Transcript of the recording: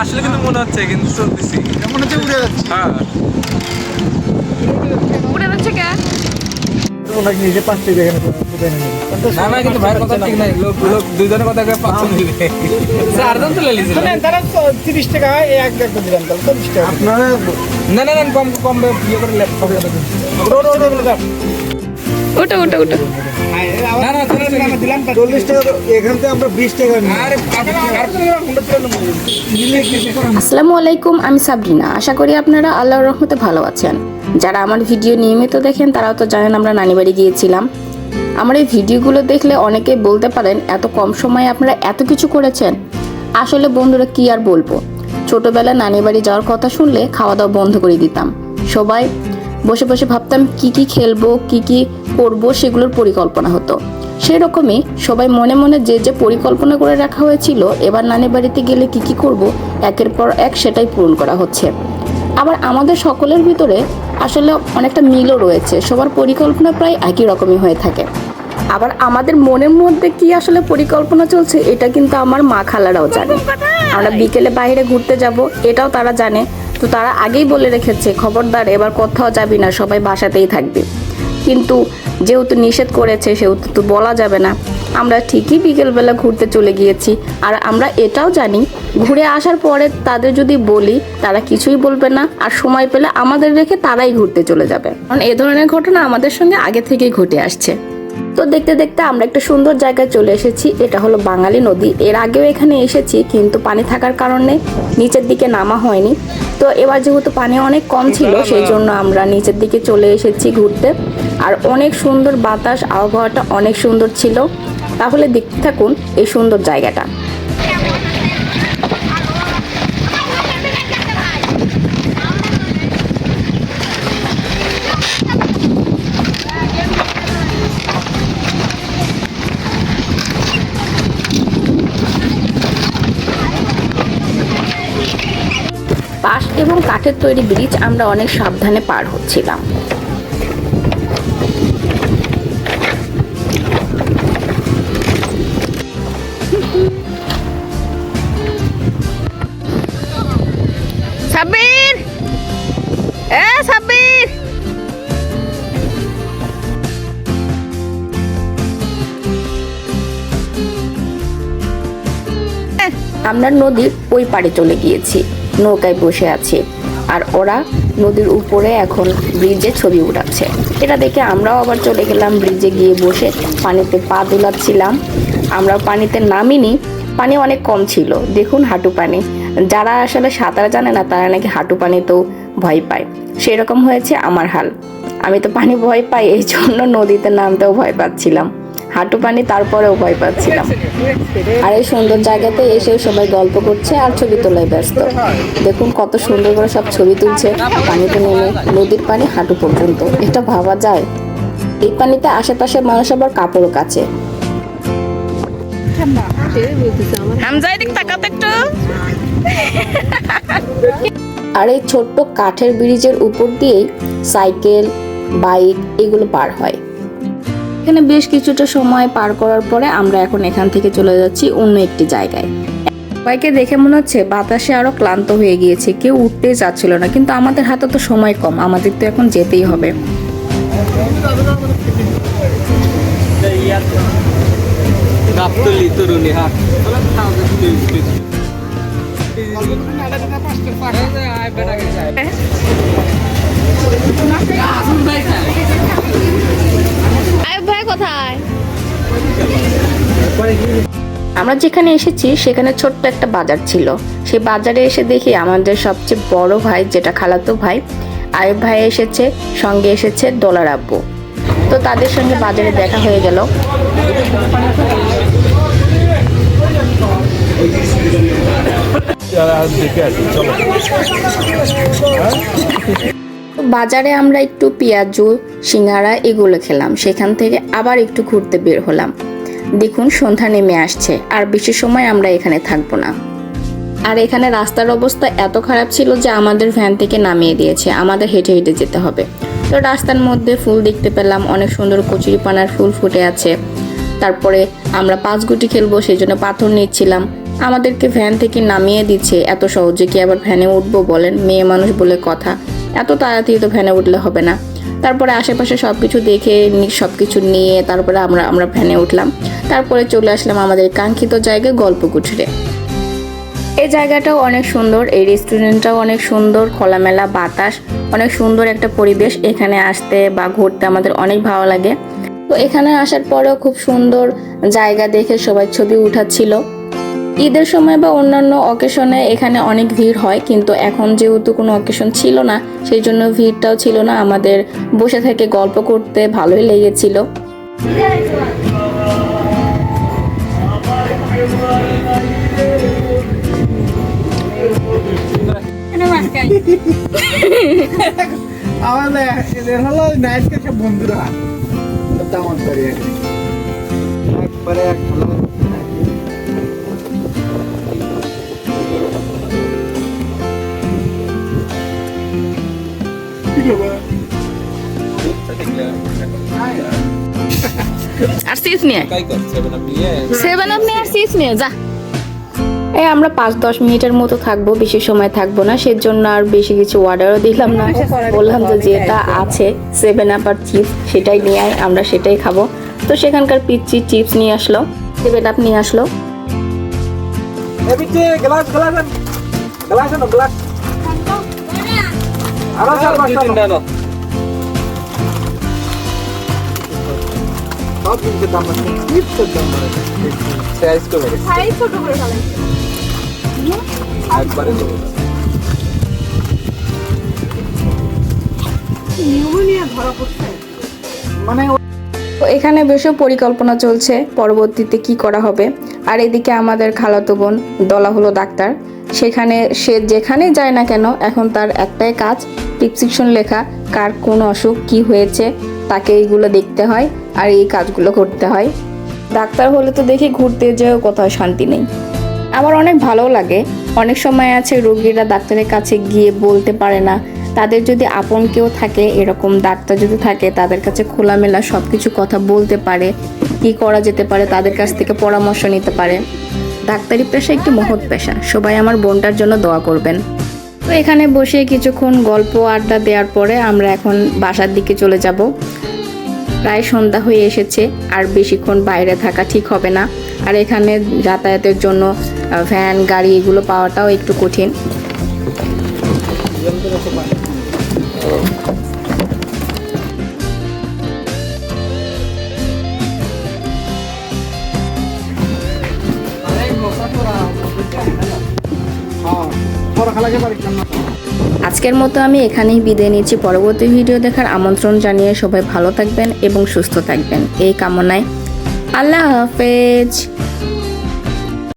আসলে কিন্তু মনে হচ্ছে কিন্তু চলতেছি মনে হচ্ছে উড়ে যাচ্ছে। হ্যাঁ। উড়ে যাচ্ছে কে? ওনাকে নিজে না না কিন্তু ভাইয়ের কথা ঠিক নাই। লোক লোক দুজনের কথা দিবে। চারজন তো তারা তিরিশ টাকা এই এক ব্যাগ দিলাম তাহলে চল্লিশ টাকা। আপনারা না না না কম কম ইয়ে করে ল্যাপটপ টাকা নিই আরে আসসালামু আলাইকুম, আমি সাবরিনা। আশা করি আপনারা আল্লাহর রহমতে ভালো আছেন। যারা আমার ভিডিও নিয়মিত দেখেন, তারাও তো জানেন আমরা নানি বাড়ি গিয়েছিলাম। আমার এই ভিডিওগুলো দেখলে অনেকেই বলতে পারেন, এত কম সময়ে আপনারা এত কিছু করেছেন। আসলে বন্ধুরা, কি আর বলব? ছোটবেলায় নানি বাড়ি যাওয়ার কথা শুনলে খাওয়া দাওয়া বন্ধ করে দিতাম। সবাই বসে বসে ভাবতাম কি কি খেলব, কি কি করব সেগুলোর পরিকল্পনা হতো। সেই রকমই সবাই মনে মনে যে যে পরিকল্পনা করে রাখা হয়েছিল, এবার নানি বাড়িতে গেলে কি কি করব, একের পর এক সেটাই পূরণ করা হচ্ছে। আবার আমাদের সকলের ভিতরে আসলে অনেকটা মিলও রয়েছে, সবার পরিকল্পনা প্রায় একই রকমই হয়ে থাকে। আবার আমাদের মনের মধ্যে কি আসলে পরিকল্পনা চলছে, এটা কিন্তু আমার মা খালারাও জানে। আমরা বিকেলে বাইরে ঘুরতে যাব, এটাও তারা জানে। তো তারা আগেই বলে রেখেছে, খবরদার, এবার কোথাও যাবি না, সবাই বাসাতেই থাকবে। কিন্তু যেহেতু নিষেধ করেছে, সেহেতু তো বলা যাবে না। আমরা ঠিকই বিকেলবেলা ঘুরতে চলে গিয়েছি, আর আমরা এটাও জানি, ঘুরে আসার পরে তাদের যদি বলি, তারা কিছুই বলবে না, আর সময় পেলে আমাদের রেখে তারাই ঘুরতে চলে যাবে। কারণ এ ধরনের ঘটনা আমাদের সঙ্গে আগে থেকেই ঘটে আসছে। তো দেখতে দেখতে আমরা একটা সুন্দর জায়গায় চলে এসেছি, এটা হলো বাঙালি নদী। এর আগেও এখানে এসেছি, কিন্তু পানি থাকার কারণে নিচের দিকে নামা হয়নি। তো এবার যেহেতু পানি অনেক কম ছিল সেই জন্য আমরা নিচের দিকে চলে এসেছি ঘুরতে। আর অনেক সুন্দর বাতাস আবহাওয়াটা অনেক সুন্দর ছিল। তাহলে দেখতে থাকুন এই সুন্দর জায়গাটা। কাঠের তৈরি ব্রিজ আমরা অনেক সাবধানে পার হচ্ছিলাম। আমরা নদীর ওই পাড়ে চলে গিয়েছি। নৌকায় বসে আছি। আর ওরা নদীর উপরে এখন ব্রিজে ছবি উঠাচ্ছে। এটা দেখে আমরাও আবার চলে গেলাম ব্রিজে গিয়ে বসে পানিতে পা দুলাচ্ছিলাম। আমরা পানিতে নামিনি, পানি অনেক কম ছিল। দেখুন হাঁটু পানি। যারা আসলে সাঁতার জানে না, তারা নাকি হাঁটু পানিতেও ভয় পায়। সেরকম হয়েছে আমার হাল। আমি তো পানি ভয় পাই, এই জন্য নদীতে নামতেও ভয় পাচ্ছিলাম। হাঁটু পানি তারপরেও ভয় পাচ্ছিলাম। আর এই সুন্দর জায়গাতে এসে সবাই গল্প করছে আর ছবি তোলায় ব্যস্ত। দেখুন কত সুন্দর করে সব ছবি তুলছে পানিতে নেমে নদীর পানি হাঁটু পর্যন্ত। এটা ভাবা যায়? এই পানিতে আশেপাশে মানুষ আবার কাপড়ও কাছে আর এই ছোট্ট কাঠের ব্রিজের উপর দিয়েই সাইকেল বাইক এগুলো পার হয়। এখানে বেশ কিছুটা সময় পার করার পরে আমরা এখন এখান থেকে চলে যাচ্ছি অন্য একটি জায়গায়। সবাইকে দেখে মনে হচ্ছে বাতাসে আরও ক্লান্ত হয়ে গিয়েছে, কেউ উঠতেই চাচ্ছিল না, কিন্তু আমাদের হাতে তো সময় কম, আমাদের তো এখন যেতেই হবে। হাট আয়ুব আমরা যেখানে এসেছি, সেখানে ছোট্ট একটা বাজার ছিল। সেই বাজারে এসে দেখি আমাদের সবচেয়ে বড় ভাই, যেটা খালাতো ভাই, আয়ুব ভাই এসেছে, সঙ্গে এসেছে দোলার আব্বু। তো তাদের সঙ্গে বাজারে দেখা হয়ে গেল। বাজারে আমরা একটু পেঁয়াজু, সিঙ্গারা এগুলো খেলাম। সেখান থেকে আবার একটু ঘুরতে বের হলাম। দেখুন, সন্ধ্যা নেমে আসছে। আর বেশি সময় আমরা এখানে থাকব না। আর এখানে রাস্তার অবস্থা এত খারাপ ছিল যে আমাদের ভ্যান থেকে নামিয়ে দিয়েছে। আমাদের হেঁটে হেঁটে যেতে হবে। তো রাস্তার মধ্যে ফুল দেখতে পেলাম। অনেক সুন্দর কচুরিপানার ফুল ফুটে আছে। তারপরে আমরা পাঁচ গুটি খেলব সেই জন্য পাথর নিচ্ছিলাম। আমাদেরকে ভ্যান থেকে নামিয়ে দিচ্ছে। এত সহজে কি আবার ভ্যানে উঠবো বলেন? মেয়ে মানুষ বলে কথা। এত তাড়াতাড়ি তো ভ্যানে উঠলে হবে না। তারপরে আশেপাশে সব কিছু দেখে সব কিছু নিয়ে তারপরে আমরা আমরা ভ্যানে উঠলাম। তারপরে চলে আসলাম আমাদের কাঙ্ক্ষিত জায়গায় গল্প কুঠুরে এই জায়গাটাও অনেক সুন্দর, এই রেস্টুরেন্টটাও অনেক সুন্দর, খোলামেলা, বাতাস, অনেক সুন্দর একটা পরিবেশ। এখানে আসতে বা ঘুরতে আমাদের অনেক ভালো লাগে। তো এখানে আসার পরেও খুব সুন্দর জায়গা দেখে সবাই ছবি উঠাচ্ছিল। ঈদের সময় বা অন্যান্য অকেশনে এখানে অনেক ভিড় হয়, কিন্তু এখন যেহেতু কোনো অকেশন ছিল না, সেই জন্য ভিড়টাও ছিল না। আমাদের বসে থেকে গল্প করতে ভালোই লেগেছিল। আমাদের হলো নাইটকে সব বন্ধুরা। তেমন করি একবারে এক আমরা পাঁচ দশ মিনিটের মতো থাকব বেশি সময় থাকব না সেজন্য আর বেশি কিছু অর্ডারও দিলাম না। বললাম যে যেটা আছে সেভেন আপ আর চিপস সেটাই নিয়ে আয় আমরা সেটাই খাব। তো সেখানকার পিচ্ছি চিপস নিয়ে আসলো সেভেন আপ নিয়ে আসলো। গ্লাস গ্লাস গ্লাস একবারে দেবো। নিউমোনিয়া ধরা পড়ছে। মানে তো এখানে বেশও পরিকল্পনা চলছে পরবর্তীতে কি করা হবে। আর এদিকে আমাদের খালাতো বোন দলা হলো ডাক্তার। সেখানে সে যেখানে যায় না কেন এখন তার একটাই কাজ প্রিসক্রিপশন লেখা কার কোন অসুখ, কি হয়েছে, তাকে এইগুলো দেখতে হয় আর এই কাজগুলো করতে হয়। ডাক্তার হলে তো দেখি ঘুরতে যেও কোথাও শান্তি নেই। আমার অনেক ভালো লাগে। অনেক সময় আছে রোগীরা ডাক্তারের কাছে গিয়ে বলতে পারে না। তাদের যদি আপন কেউ থাকে, এরকম ডাক্তার যদি থাকে, তাদের কাছে খোলামেলা সব কিছু কথা বলতে পারে, কি করা যেতে পারে, তাদের কাছ থেকে পরামর্শ নিতে পারে। ডাক্তারি পেশা একটি মহৎ পেশা। সবাই আমার বোনটার জন্য দোয়া করবেন। তো এখানে বসে কিছুক্ষণ গল্প আড্ডা দেওয়ার পরে আমরা এখন বাসার দিকে চলে যাব। প্রায় সন্ধ্যা হয়ে এসেছে, আর বেশিক্ষণ বাইরে থাকা ঠিক হবে না। আর এখানে যাতায়াতের জন্য ভ্যান, গাড়ি এগুলো পাওয়াটাও একটু কঠিন। হ্যাঁ আজকের মতো আমি এখানেই বিদায় নিচ্ছি। পরবর্তী ভিডিও দেখার আমন্ত্রণ জানিয়ে সবাই ভালো থাকবেন এবং সুস্থ থাকবেন। এই কামনায় আল্লাহ হাফেজ।